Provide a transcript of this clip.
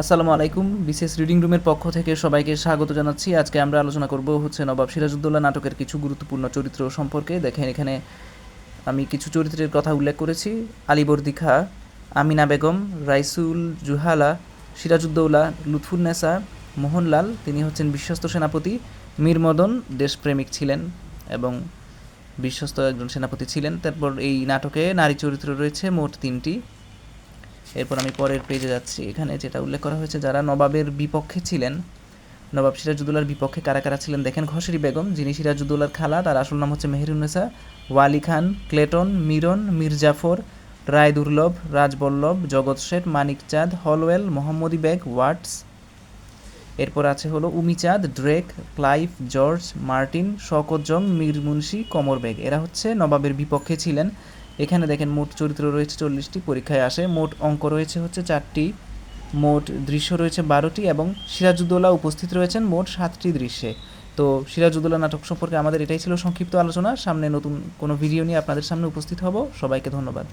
আসসালামু আলাইকুম। বিশেষ রিডিং রুমের পক্ষ থেকে সবাইকে স্বাগত জানাচ্ছি। আজকে আমরা আলোচনা করব হচ্ছে নবাব সিরাজউদ্দৌলা নাটকের কিছু গুরুত্বপূর্ণ চরিত্র সম্পর্কে। দেখেন, এখানে আমি কিছু চরিত্রের কথা উল্লেখ করেছি। আলিবর্দি খা আমিনা বেগম, রাইসুল জুহালা, সিরাজউদ্দৌলা লুৎফুন্নেসা মোহনলাল, তিনি হচ্ছেন বিশ্বস্ত সেনাপতি, মীর মদন দেশপ্রেমিক ছিলেন এবং বিশ্বস্ত একজন সেনাপতি ছিলেন। তারপর এই নাটকে নারী চরিত্র রয়েছে মোট তিনটি। এরপর আমি পরের পেজে যাচ্ছি। এখানে যেটা উল্লেখ করা হয়েছে, যারা নবাবের বিপক্ষে ছিলেন, নবাব সিরাজউদ্দৌলার বিপক্ষে কারা কারা ছিলেন? দেখেন ঘসরি বেগম, যিনি সিরাজউদ্দৌলার খালা, তার আসল নাম হচ্ছে মেহেরুন্নেসা ওয়ালি খান, ক্লেটন, মিরন, মির্জাফর রায় দুর্লভ রাজবল্লভ, জগৎ শেঠ, মানিক চাঁদ, হলওয়েল, মোহাম্মদী বেগ, ওয়াটস। এরপর আছে হলো Umichand Drake, Clive, George, Martin, Shaukat Jang, Mir Munshi, Qamar Beg. এরা হচ্ছে নবাবের বিপক্ষে ছিলেন। এখানে দেখেন মোট চরিত্র রয়েছে চল্লিশটি, পরীক্ষায় আসে। মোট অঙ্ক রয়েছে হচ্ছে চারটি, মোট দৃশ্য রয়েছে বারোটি এবং সিরাজুদ্দোলা উপস্থিত রয়েছেন মোট সাতটি দৃশ্যে। তো সিরাজউদ্দৌলা নাটক সম্পর্কে আমাদের এটাই ছিল সংক্ষিপ্ত আলোচনা। সামনে নতুন কোনো ভিডিও নিয়ে আপনাদের সামনে উপস্থিত হব। সবাইকে ধন্যবাদ।